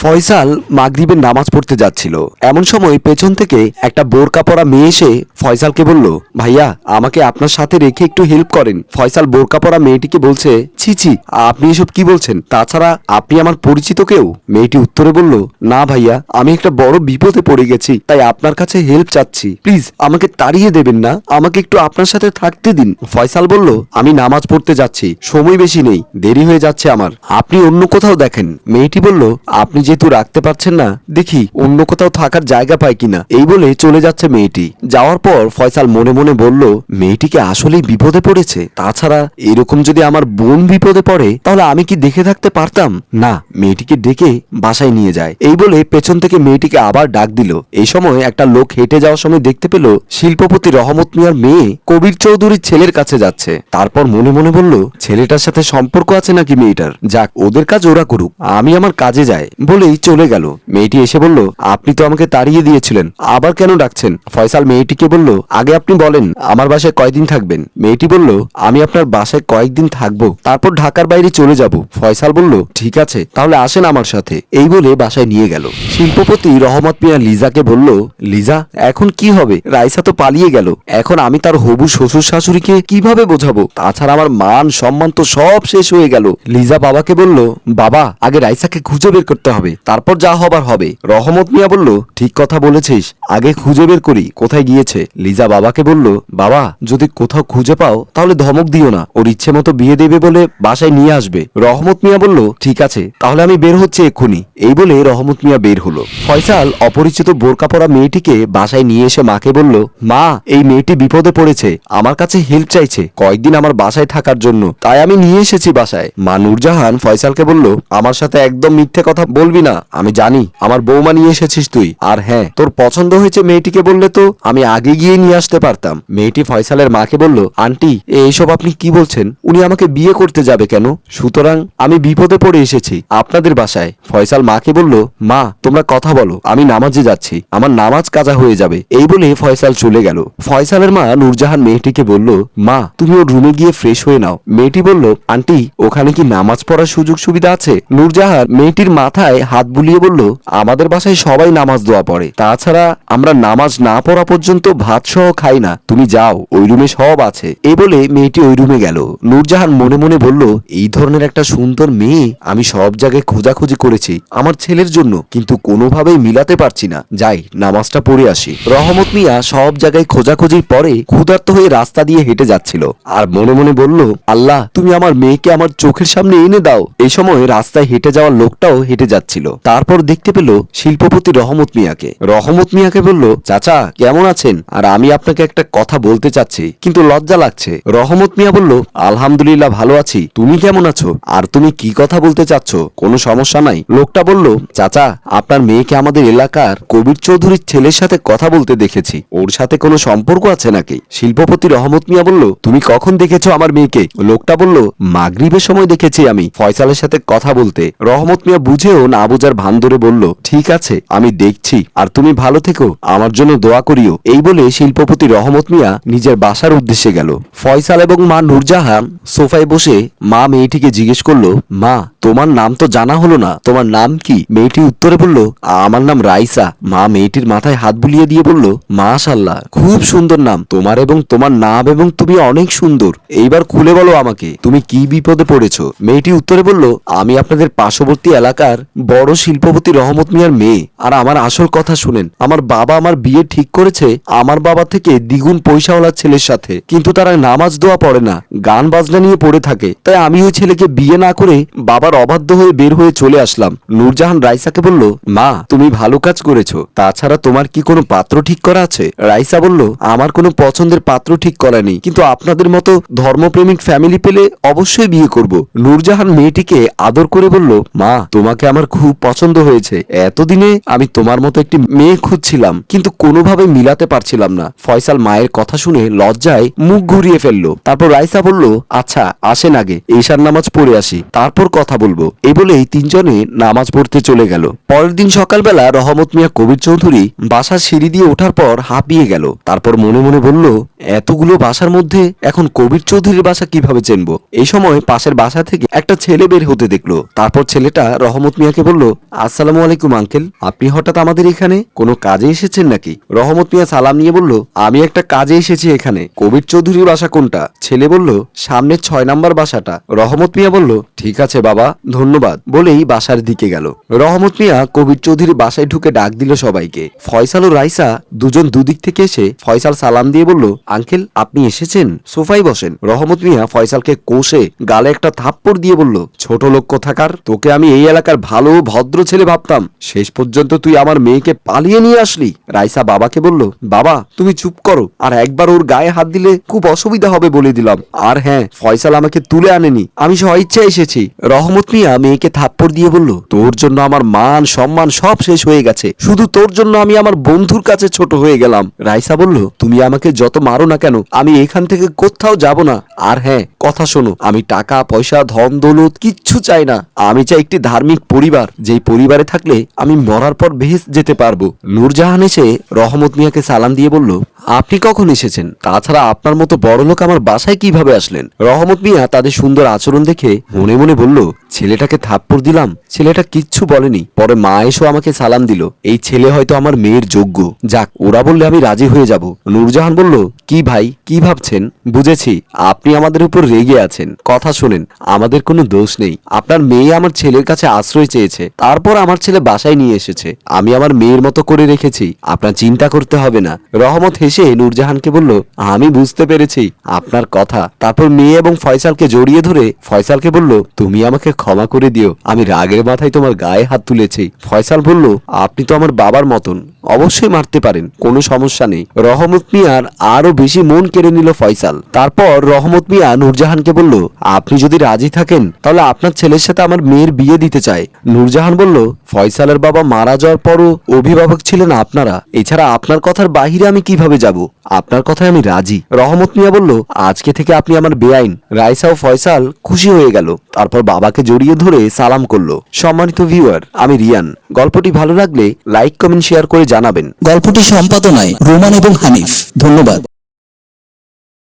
ফয়সাল মাগরিবের নামাজ পড়তে যাচ্ছিল। এমন সময় পেছন থেকে একটা বোরকা পরা মেয়ে এসে ফয়সালকে বলল, ভাইয়া, আমাকে আপনার সাথে রেখে একটু হেল্প করেন। ফয়সাল বোরকা পরা মেয়েটিকে বলছে, ছি ছি, আপনি এসব কি বলছেন? তাছাড়া আপনি আমার পরিচিত কেউ? মেয়েটি উত্তরে বলল, না ভাইয়া, আমি একটা বড় বিপদে পড়ে গেছি, তাই আপনার কাছে হেল্প চাচ্ছি। প্লিজ, আমাকে তাড়িয়ে দেবেন না, আমাকে একটু আপনার সাথে থাকতে দিন। ফয়সাল বলল, আমি নামাজ পড়তে যাচ্ছি, সময় বেশি নেই, দেরি হয়ে যাচ্ছে আমার। আপনি অন্য কোথাও দেখেন। মেয়েটি বলল, আপনি যেহেতু রাখতে পারছেন না, দেখি অন্য কোথাও থাকার জায়গা পায় কিনা। এই বলে চলে যাচ্ছে মেয়েটি। যাওয়ার পর ফয়সাল মনে মনে বলল মেয়েটিকে আসলেই বিপদে পড়েছে? তাছাড়া এরকম যদি আমার বোন বিপদে পড়ে, তাহলে আমি কি দেখে থাকতে পারতাম? না, মেয়েটিকে ডেকে বাসায় নিয়ে যায়। এই বলে পেছন থেকে মেয়েটিকে আবার ডাক দিল। এই সময় একটা লোক হেঁটে যাওয়ার সময় দেখতে পেল, শিল্পপতি রহমত মিয়ার মেয়ে কবির চৌধুরীর ছেলের কাছে যাচ্ছে। তারপর মনে মনে বলল, ছেলেটার সাথে সম্পর্ক আছে নাকি মেয়েটার? যাক, ওদের কাজ ওরা করুক। আমি আমার কাজে যাই। বলেই চলে গেল। মেয়েটি এসে বলল, আপনি তো আমাকে তাড়িয়ে দিয়েছিলেন। আবার কেন ডাকছেন? ফয়সাল মেয়েটিকে বলল, আগে আপনি বলেন, আমার বাসায় কয়দিন থাকবেন? মেয়েটি বলল, আমি আপনার বাসায় কয়েকদিন থাকব, তারপর ঢাকার বাইরে চলে যাব। ফয়সাল বলল, ঠিক আছে, তাহলে আসেন আমার সাথে। এই বলে বাসায় নিয়ে গেল। শিল্পপতি রহমত মিয়া লিজাকে বলল, লিজা, এখন কি হবে? রাইসা তো পালিয়ে গেল। এখন আমি তার হবু শ্বশুর শাশুড়িকে কীভাবে বোঝাবো? তাছাড়া আমার মান সম্মান তো সব শেষ হয়ে গেল। লিজা বাবাকে বলল, বাবা, আগে রাইসাকে খুঁজে বের করতে হবে। তারপর যা হবার হবে। রহমত মিয়া বলল, ঠিক কথা বলেছিস। আগে খুঁজে বের করি, কোথায় গিয়েছে? লিজা বাবাকে বলল, বাবা, যদি কোথাও খুঁজে পাও, তাহলে ধমক দিও না। ওর ইচ্ছে মতো বিয়ে দেবে বলে বাসায় নিয়ে আসবে। রহমত মিয়া বলল, ঠিক আছে, তাহলে আমি বের হচ্ছে এক্ষুনি। এই বলে রহমত মিয়া বের হলো। ফয়সাল, অপরিচিত বোরকা পরা মেয়েটিকে বাসায় নিয়ে এসে মাকে বলল, মা, এই মেয়েটি বিপদে পড়েছে। আমার কাছে হেল্প চাইছে। কয়েকদিন আমার বাসায় থাকার জন্য। তাই আমি নিয়ে এসেছি বাসায়। মা নুরজাহান ফয়সালকে বলল, আমার সাথে একদম মিথ্যে কথা বলবি না, আমি জানি, আমার বৌমা নিয়ে এসেছিস তুই। আর হ্যাঁ তোর পছন্দ হয়েছে মেয়েটিকে বললে তো আমি আগে গিয়ে নিয়ে আসতে পারতাম। মেয়েটি ফয়সালের মাকে বলল, আন্টি এইসব আপনি কি বলছেন? উনি আমাকে বিয়ে করতে যাবে কেন? সুতরাং আমি বিপদে পড়ে এসেছি, আপনাদের বাসায়। ফয়সাল মাকে বলল, মা, তোমরা কথা বলো, আমি নামাজে যাচ্ছি, আমার নামাজ কাজা হয়ে যাবে। এই বলে ফয়সাল চলে গেল। ফয়সালের মা নূরজাহান মেয়েটিকে বলল, মা, তুমি ওর রুমে গিয়ে ফ্রেশ হয়ে নাও। মেয়েটি বলল, আন্টি, ওখানে কি নামাজ পড়ার সুযোগ সুবিধা আছে? নূরজাহান মেয়েটির মাথায় হাত বুলিয়ে বলল, আমাদের বাসায় সবাই নামাজ দোয়া পড়ে। তাছাড়া আমরা নামাজ না পড়া পর্যন্ত ভাত সহ খাই না। তুমি যাও, ওই রুমে সব আছে। এই বলে মেয়েটি ওই রুমে গেল। নূরজাহান মনে মনে বলল, এই ধরনের একটা সুন্দর মেয়ে আমি সব জায়গায় খোঁজাখুঁজি করেছি, আমার ছেলের জন্য, কিন্তু কোনোভাবেই মিলাতে পারছি না। যাই, নামাজটা পড়ে আসি। রহমত মিয়া সব জায়গায় খোঁজাখুঁজির পরে ক্ষুধার্ত হয়ে রাস্তা দিয়ে হেঁটে যাচ্ছিল। আর মনে মনে বলল, আল্লাহ, তুমি আমার মেয়েকে আমার চোখের সামনে এনে দাও। এই সময় রাস্তায় হেঁটে যাওয়ার লোকটাও হেঁটে যাচ্ছিল। তারপর দেখতে পেল শিল্পপতি রহমত মিয়াকে। রহমত মিয়াকে বলল, চাচা, কেমন আছেন? আর আমি আপনাকে একটা কথা বলতে চাচ্ছি, কিন্তু লজ্জা লাগছে। রহমত মিয়া বলল, আলহামদুলিল্লাহ, ভালো আছি। তুমি কেমন আছো? আর তুমি কি কথা বলতে চাচ্ছ? কোনো সমস্যা নাই? লোকটা বলল, চাচা, আপনার মেয়েকে আমাদের এলাকার কবির চৌধুরীর ছেলের সাথে কথা বলতে দেখেছি। ওর সাথে কোনো সম্পর্ক আছে নাকি? শিল্পপতি রহমত মিয়া বলল, তুমি কখন দেখেছ আমার মেয়েকে? লোকটা বলল, মাগরিবের সময় দেখেছি আমি, ফয়সালের সাথে কথা বলতে। রহমত মিয়া বুঝেও না বুঝার ভান ধরে বলল, ঠিক আছে, আমি দেখছি। আর তুমি ভালো থেকো, আমার জন্য দোয়া করিও। এই বলে শিল্পপতি রহমত মিয়া নিজের বাসার উদ্দেশ্যে গেল। ফয়সাল এবং মা নূরজাহান সোফায় বসে মা মেয়েটিকে জিজ্ঞেস করল, মা, তোমার নাম তো জানা হলো না। তোমার নাম কি? মেয়েটি উত্তরে বলল, আমার নাম রাইসা। মা মেয়েটির মাথায় হাত বুলিয়ে দিয়ে বলল মাশাল্লাহ খুব সুন্দর নাম। তোমার এবং তোমার নাম এবং তুমি অনেক সুন্দর। এইবার খুলে বলো আমাকে, তুমি কি বিপদে পড়েছো? মেয়েটি উত্তরে বলল, আমি আপনাদের পার্শ্ববর্তী এলাকার বড় শিল্পপতি রহমত মিয়ার মেয়ে। আর আমার আসল কথা শুনেন, আমার বাবা আমার বিয়ে ঠিক করেছে আমার বাবা থেকে দ্বিগুণ পয়সাওয়ালা ছেলের সাথে। কিন্তু তারা নামাজ দোয়া পড়ে না, গান বাজনা নিয়ে পড়ে থাকে। তাই আমি ওই ছেলেকে বিয়ে না করে বাবার অবাধ্য হয়ে বের হয়ে চলে আসলাম। নূরজাহান রাইসাকে বলল, মা, তুমি ভালো কাজ করেছ। তাছাড়া তোমার কি কোনো পাত্র ঠিক করা আছে? রাইসা বলল, আমার কোনো পছন্দের পাত্র ঠিক করা নেই। কিন্তু আপনাদের মতো ধর্মপ্রেমিক ফ্যামিলি পেলে অবশ্যই বিয়ে করব। নূরজাহান মেয়েটিকে আদর করে বলল, মা, তোমাকে আমার খুব পছন্দ হয়েছে। এতদিনে আমি তোমার মতো একটি মেয়ে খুঁজছিলাম, কিন্তু কোনোভাবে মিলাতে পারছিলাম না। ফয়সাল মায়ের কথা শুনে লজ্জায় মুখ ঘুরিয়ে ফেলল। তারপর রাইসা বলল আচ্ছা আসেন আগে, ঈশার নামাজ পড়ে আসি। তারপর কথা বলব। এ বলেই তিনজনে নামাজ পড়তে চলে গেল। পরের দিন সকালবেলা রহমত মিয়া কবির চৌধুরী বাসার সিঁড়ি দিয়ে ওঠার পর হাঁপিয়ে গেল। তারপর মনে মনে বলল, এতগুলো বাসার মধ্যে এখন কবির চৌধুরীর বাসা কীভাবে চেনবো? এই সময় পাশের বাসা থেকে একটা ছেলে বের হতে দেখল। তারপর ছেলেটা রহমত মিয়াকে মিয়াকে বলল, আসসালামু আলাইকুম আঙ্কেল, আপনি হঠাৎ আমাদের এখানে কোনো কাজে এসেছেন নাকি? রহমত মিয়া সালাম নিয়ে বলল, আমি একটা কাজে এসেছি এখানে। কবির চৌধুরীর বাসা কোনটা? ছেলে বলল সামনের ছয় নাম্বার বাসাটা। রহমত মিয়া বলল, ঠিক আছে বাবা, ধন্যবাদ। বলেই বাসার দিকে গেল। রহমত মিয়া কবির চৌধুরীর বাসায় ঢুকে ডাক দিল সবাইকে। ফয়সাল ও রাইসা দুজন দুদিক থেকে এসে ফয়সাল সালাম দিয়ে বলল, আঙ্কেল, আপনি এসেছেন? সোফাই বসেন। রহমত মিয়া ফয়সালকে কোষে গালে একটা থাপ্পড় দিয়ে বলল, ছোট লোক কোথাকার? তোকে আমি এই এলাকার ভালো ভদ্র ছেলে ভাবতাম। শেষ পর্যন্ত তুই আমার মেয়েকে পালিয়ে নিয়ে আসলি। রাইসা বাবাকে বলল, বাবা, তুমি চুপ করো। আর একবার ওর গায়ে হাত দিলে খুব অসুবিধা হবে বলে দিলাম। আর হ্যাঁ ফয়সাল আমাকে তুলে আনেনি। আমি স্ব ইচ্ছা এসেছি। রহমত মিয়া মেয়েকে থাপ্পড় দিয়ে বলল, তোর জন্য আমার মান, সম্মান সব শেষ হয়ে গেছে। শুধু তোর জন্য আমি আমার বন্ধুর কাছে ছোট হয়ে গেলাম। রাইসা বলল, তুমি আমাকে যত মারো না কেন, আমি এখান থেকে কোথাও যাব না। আর হ্যাঁ কথা শোনো, আমি টাকা, পয়সা, ধন, দৌলত কিচ্ছু চাই না। আমি চাই একটি ধার্মিক পরিবার যেই পরিবারে থাকলে আমি মরার পর বেহেস যেতে পারব। নূরজাহান এসে রহমত মিয়াকে সালাম দিয়ে বলল আপনি কখন এসেছেন? তাছাড়া আপনার মতো বড় লোক আমার বাসায় কীভাবে আসলেন? রহমত মিয়া তাদের সুন্দর আচরণ দেখে মনে মনে বলল, ছেলেটাকে থাপ্পড় দিলাম। ছেলেটা কিচ্ছু বলেনি। পরে মা এসো আমাকে সালাম দিল। এই ছেলে হয়তো আমার মেয়ের যোগ্য। যাক, ওরা বললে আমি রাজি হয়ে যাব। নূরজাহান বলল, কি ভাই, কি ভাবছেন? বুঝেছি, আপনি আমাদের উপর রেগে আছেন। কথা শোনেন, আমাদের কোনো দোষ নেই। আপনার মেয়ে আমার ছেলের কাছে আশ্রয় চেয়েছে। তারপর আমার ছেলে বাসায় নিয়ে এসেছে। আমি আমার মেয়ের মতো করে রেখেছি। আপনার চিন্তা করতে হবে না। রহমত হেসে নূরজাহানকে বলল, আমি বুঝতে পেরেছি, আপনার কথা। তারপর মেয়ে এবং ফয়সালকে জড়িয়ে ধরে ফয়সালকে বলল, তুমি আমাকে ক্ষমা করে দিও, আমি রাগের মাথায় তোমার গায়ে হাত তুলেছি। ফয়সাল বলল, আপনি তো আমার বাবার মতন। অবশ্যই মারতে পারেন, কোনো সমস্যা নেই। রহমত মিয়ার আরও বেশি মন কেড়ে নিল ফয়সাল। তারপর রহমত মিয়া নূরজাহানকে বলল, আপনি যদি রাজি থাকেন, তাহলে আপনার ছেলের সাথে আমার মেয়ের বিয়ে দিতে চাই। নূরজাহান বলল, ফয়সালের বাবা মারা যাওয়ার পরও অভিভাবক ছিলেন আপনারা। এছাড়া আপনার কথার বাহিরে আমি কীভাবে যাব? আপনার কথায় আমি রাজি। রহমত মিয়া বলল, আজকে থেকে আপনি আমার বেআইন। রাইসা ও ফয়সাল খুশি হয়ে গেল। তারপর বাবাকে জড়িয়ে ধরে সালাম করল। সম্মানিত ভিউয়ার, আমি রিয়ান। গল্পটি ভালো লাগলে লাইক, কমেন্ট, শেয়ার করে জানাবেন। গল্পটি সম্পাদনায় রোমান এবং হানিফ। ধন্যবাদ।